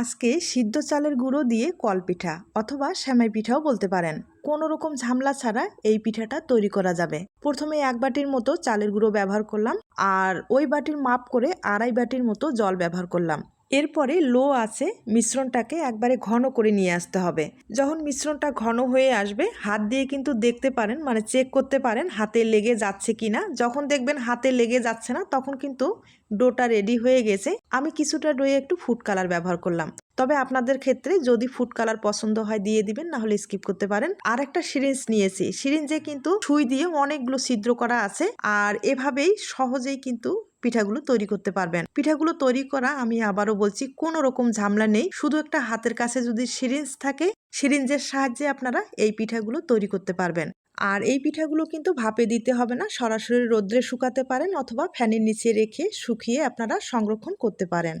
আজকে সিদ্ধ চালের গুঁড়ো দিয়ে কলপিঠা অথবা শ্যামাই পিঠাও বলতে পারেন। কোনো রকম ঝামলা ছাড়া এই পিঠাটা তৈরি করা যাবে। প্রথমে এক বাটির মতো চালের গুঁড়ো ব্যবহার করলাম আর ওই বাটির মাপ করে আড়াই বাটির মতো জল ব্যবহার করলাম। এরপরে লো আছে, মিশ্রণটাকে একবারে ঘন করে নিয়ে আসতে হবে। যখন মিশ্রণটা ঘন হয়ে আসবে, হাত দিয়ে কিন্তু দেখতে পারেন মানে চেক করতে পারেন হাতে লেগে যাচ্ছে কি না যখন দেখবেন হাতে লেগে যাচ্ছে না, তখন কিন্তু ডোটা রেডি হয়ে গেছে। আমি কিছুটা ডোয়ে একটু ফুড কালার ব্যবহার করলাম। তবে আপনাদের ক্ষেত্রে যদি ফুড কালার পছন্দ হয়, দিয়ে দিবেন, না হলে স্কিপ করতে পারেন। আর একটা সিরিঞ্জ নিয়েছি সিরিঞ্জে কিন্তু সুই দিয়ে অনেকগুলো ছিদ্র করা আছে। আর এভাবেই সহজেই কিন্তু পিঠাগুলো তৈরি করতে পারবেন। পিঠাগুলো তৈরি করা আমি আবারও বলছি, কোনো রকম ঝামলা নেই। শুধু একটা হাতের কাছে যদি সিরিঞ্জ থাকে, সিরিঞ্জের সাহায্যে আপনারা এই পিঠাগুলো তৈরি করতে পারবেন। আর এই পিঠাগুলো কিন্তু ভাপে দিতে হবে না, সরাসরি রোদ্রে শুকাতে পারেন অথবা ফ্যানের নিচে রেখে শুকিয়ে আপনারা সংরক্ষণ করতে পারেন।